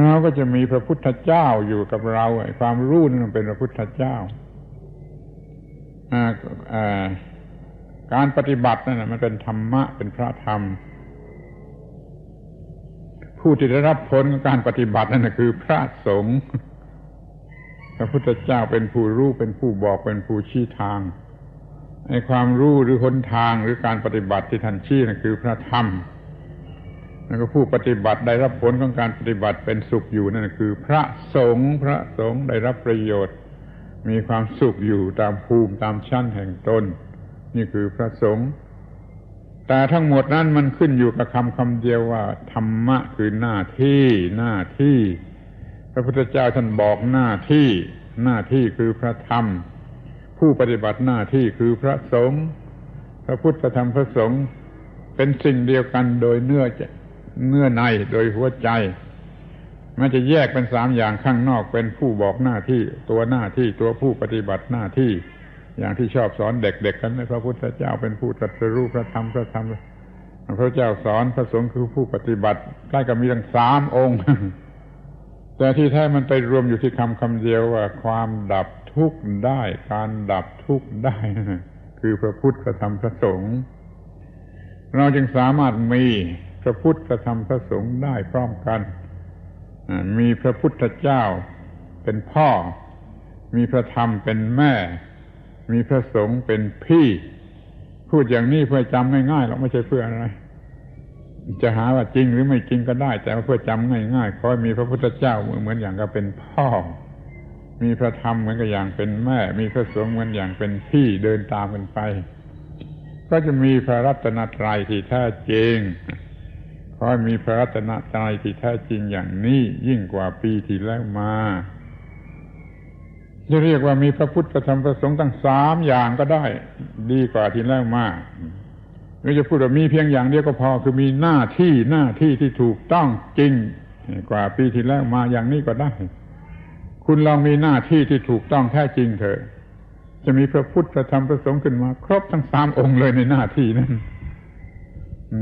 เราก็จะมีพระพุทธเจ้าอยู่กับเราความรู้นั่นเป็นพระพุทธเจ้าการปฏิบัตินั่นมันเป็นธรรมะเป็นพระธรรม ผู้ที่ได้รับผลของการปฏิบัตินั่นคือพระสงฆ์พระพุทธเจ้าเป็นผู้รู้เป็นผู้บอกเป็นผู้ชี้ทางในความรู้หรือหนทางหรือการปฏิบัติที่ท่านชี้นั่นคือพระธรรม แล้วก็ผู้ปฏิบัติได้รับผลของการปฏิบัติเป็นสุขอยู่นั่นคือ พระสงฆ์พระสงฆ์ได้รับประโยชน์ มีความสุขอยู่ตามภูมิตามชั้นแห่งตนนี่คือพระสงฆ์แต่ทั้งหมดนั้นมันขึ้นอยู่กับคำคำเดียวว่า ธรรมะคือหน้าที่หน้าที่ พระพุทธเจ้าท่านบอกหน้าที่ หน้าที่คือพระธรรม ผู้ปฏิบัติหน้าที่คือพระสงฆ์พระพุทธธรรมพระสงฆ์เป็นสิ่งเดียวกันโดยเนื้อ เนื้อในโดยหัวใจ มันจะแยกเป็นสามอย่างข้างนอกเป็นผู้บอกหน้าที่ ตัวหน้าที่ตัวผู้ปฏิบัติหน้าที่ อย่างที่ชอบสอนเด็กๆกันนะพระพุทธเจ้าเป็นผู้ตรัสรู้พระธรรมพระธรรมพระเจ้าสอนพระสงฆ์คือผู้ปฏิบัติใกล้กับมีทั้งสามองค์ แต่ที่แท้มันไปรวมอยู่ที่คำคำเดียวว่า ความดับทุกข์ได้ การดับทุกข์ได้ คือพระพุทธพระธรรมพระสงฆ์เราจึงสามารถมี พระพุทธพระธรรมพระสงฆ์ได้พร้อมกัน มีพระพุทธเจ้าเป็นพ่อ มีพระธรรมเป็นแม่ มีพระสงฆ์เป็นพี่ พูดอย่างนี้เพื่อจำง่ายๆหรอกไม่ใช่เพื่ออะไร จะหาว่าจริงหรือไม่จริงก็ได้ แต่เพื่อจำง่ายๆขอมีพระพุทธเจ้าเหมือนอย่างกับเป็นพ่อ มีพระธรรมเหมือนกับอย่างเป็นแม่ มีพระสงฆ์เหมือนอย่างเป็นพี่เดินตามกันไป ก็จะมีพระรัตนตรัยที่แท้จริง ขอมีพระรัตนตรัยที่แท้จริงอย่างนี้ยิ่งกว่าปีที่แล้วมาจะเรียกว่ามีพระพุทธธรรมประสงค์ตั้งสามอย่างก็ได้ ดีกว่าที่แล้วมากหรือจะพูดว่ามีเพียงอย่างเดียวก็พอคือมีหน้าที่หน้าที่ที่ถูกต้องจริง กว่าปีที่แล้วมาอย่างนี้ก็ได้ คุณลองมีหน้าที่ที่ถูกต้องแท้จริงเถอะ จะมีพระพุทธธรรมประสงค์ขึ้นมา ครบทั้งสามองค์เลยในหน้าที่นั้น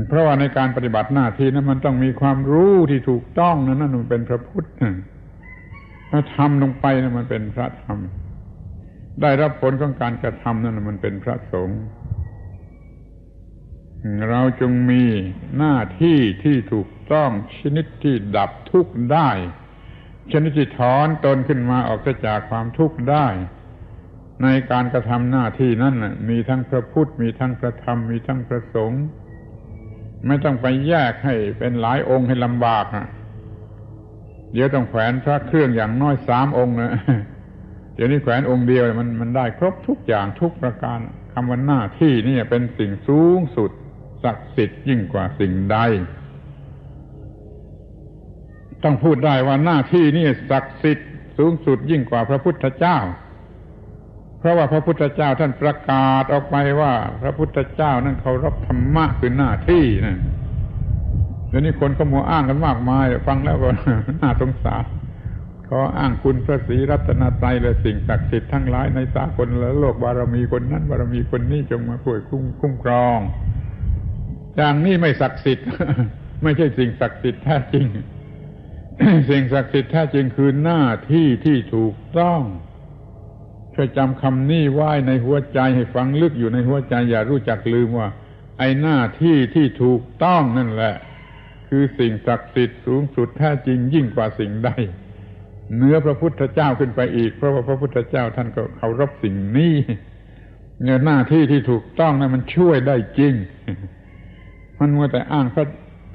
เพราะว่าในการปฏิบัติหน้าที่นั้นมันต้องมีความรู้ที่ถูกต้องนั้นนั่นมันเป็นพระพุทธถ้าทำลงไปนะมันเป็นพระธรรม ได้รับผลของการกระทำนั่นมันเป็นพระสงฆ์เราจงมีหน้าที่ที่ถูกต้องชนิดที่ดับทุกข์ได้ ชนิดที่ถอนตนขึ้นมาออกจากความทุกข์ได้ ในการกระทำหน้าที่นั้นมีทั้งพระพุทธมีทั้งพระธรรมมีทั้งพระสงฆ์ ไม่ต้องไปแยกให้เป็นหลายองค์ให้ลำบากนะเดี๋ยวต้องแขวนพระเครื่องอย่างน้อยสามองค์นะเดี๋ยวนี้แขวนองค์เดียวมันมันได้ครบทุกอย่างทุกประการคำว่าหน้าที่นี่เป็นสิ่งสูงสุดศักดิ์สิทธิ์ยิ่งกว่าสิ่งใด ต้องพูดได้ว่าหน้าที่นี่ศักดิ์สิทธิ์สูงสุดยิ่งกว่าพระพุทธเจ้า เพราะว่าพระพุทธเจ้าท่านประกาศออกไปว่า พระพุทธเจ้านั้นเคารพธรรมะคือหน้าที่นะเดี๋ยวนี้คนก็มัวอ้างกันมากมายฟังแล้วก็น่าสงสารขออ้างคุณพระศรีรัตนตรัยและสิ่งศักดิ์สิทธิ์ทั้งหลายในสากลและโลกบารมีคนนั้นบารมีคนนี้จงมาช่วยคุ้มคุ้มครอง อย่างนี้ไม่ศักดิ์สิทธิ์ ไม่ใช่สิ่งศักดิ์สิทธิ์แท้จริง สิ่งศักดิ์สิทธิ์แท้จริงคือหน้าที่ที่ถูกต้อง ช่วยจำคำนี้ไว้ในหัวใจให้ฟังลึกอยู่ในหัวใจ อย่ารู้จักลืมว่า ไอ้หน้าที่ที่ถูกต้องนั่นแหละ คือสิ่งศักดิ์สิทธิ์สูงสุดแท้จริงยิ่งกว่าสิ่งใดเนื้อพระพุทธเจ้าขึ้นไปอีก เพราะว่าพระพุทธเจ้าท่านก็เคารพสิ่งนี้เงินหน้าที่ที่ถูกต้องนะั้นมันช่วยได้จริง มันมัวแต่อ้างพระ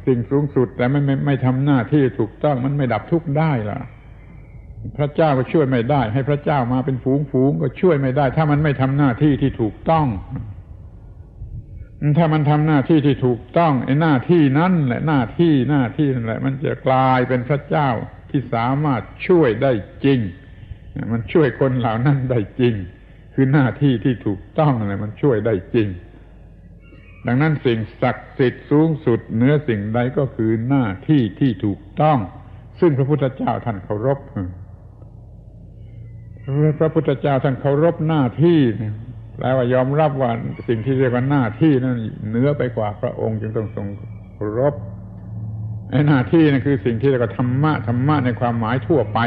สิ่งสูงสุด แต่ไม่ไม่ไม่ทำหน้าที่ถูกต้องมันไม่ดับทุกข์ได้ล่ะ พระเจ้าก็ช่วยไม่ได้ ให้พระเจ้ามาเป็นฝูงฝูงก็ช่วยไม่ได้ ถ้ามันไม่ทำหน้าที่ที่ถูกต้อง ถ้ามันทำหน้าที่ที่ถูกต้องไอ้หน้าที่นั้นแหละหน้าที่หน้าที่นั่นแหละ มันจะกลายเป็นพระเจ้าที่สามารถช่วยได้จริง มันช่วยคนเหล่านั้นได้จริง คือหน้าที่ที่ถูกต้องอะไรมันช่วยได้จริง ดังนั้นสิ่งศักดิ์สิทธิ์สูงสุดเหนือสิ่งใดก็คือหน้าที่ที่ถูกต้อง ซึ่งพระพุทธเจ้าท่านเคารพ พระพุทธเจ้าท่านเคารพหน้าที่แปลว่ายอมรับว่าสิ่งที่เรียกว่าหน้าที่นั้นเหนือไปกว่าพระองค์จึงต้องทรงรบไอ้หน้าที่นั่นคือสิ่งที่เรียกว่าธรรมะธรรมะในความหมายทั่วไป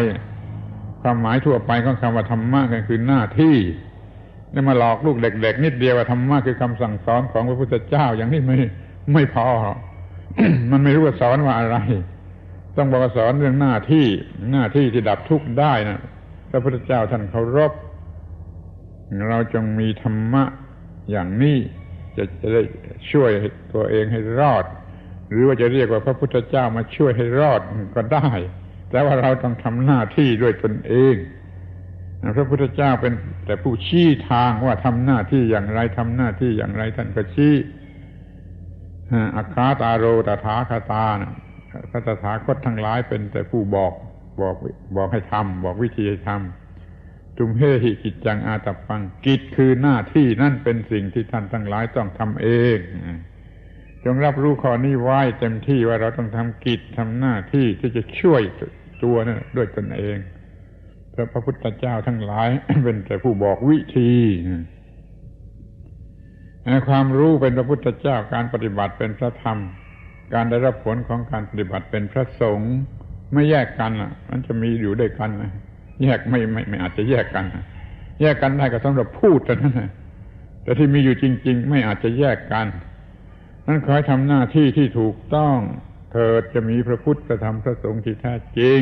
ความหมายทั่วไปของคำว่าธรรมะก็คือหน้าที่นี่มาหลอกลูกเด็ก ๆ นิดเดียวว่าธรรมะคือคำสั่งสอนของพระพุทธเจ้าอย่างนี้ไม่ไม่พอ มันไม่รู้ว่าสอนว่าอะไร ต้องบอกว่าสอนเรื่องหน้าที่ หน้าที่ที่ดับทุกข์ได้นะ พระพุทธเจ้าท่านเคารพ เราจงมีธรรมะอย่างนี้จะจะได้ช่วยตัวเองให้รอด หรือว่าจะเรียกว่าพระพุทธเจ้ามาช่วยให้รอดก็ได้ แต่ว่าเราต้องทำหน้าที่ด้วยตนเองพระพุทธเจ้าเป็นแต่ผู้ชี้ทางว่าทำหน้าที่อย่างไรทำหน้าที่อย่างไรท่านก็ชี้อาคาตาโรตถาคาตานะพระตถาคตทั้งหลายเป็นแต่ผู้บอก บอกบอกให้ทำบอกวิธีให้ทำจุมเฮหิกิจจังอาตปังกิจคือหน้าที่นั่นเป็นสิ่งที่ท่านทั้งหลายต้องทำเองจงรับรู้ข้อนี้ไว้เต็มที่ว่าเราต้องทำกิจทำหน้าที่ที่จะช่วยตัวนั่นด้วยตนเองพระพุทธเจ้าทั้งหลาย เป็นแต่ผู้บอกวิธีความรู้เป็นพระพุทธเจ้าการปฏิบัติเป็นพระธรรม การได้รับผลของการปฏิบัติเป็นพระสงฆ์ ไม่แยกกันอะ มันจะมีอยู่ด้วยกันนะแยกไม่ไม่ไม่อาจจะแยกกัน แยกกันได้ก็สำหรับพูดแต่นั้นนะแต่ที่มีอยู่จริง ๆ ไม่อาจจะแยกกันนั้นขอให้ทำหน้าที่ที่ถูกต้อง เธอจะมีพระพุทธธรรมพระสงฆ์ที่แท้จริง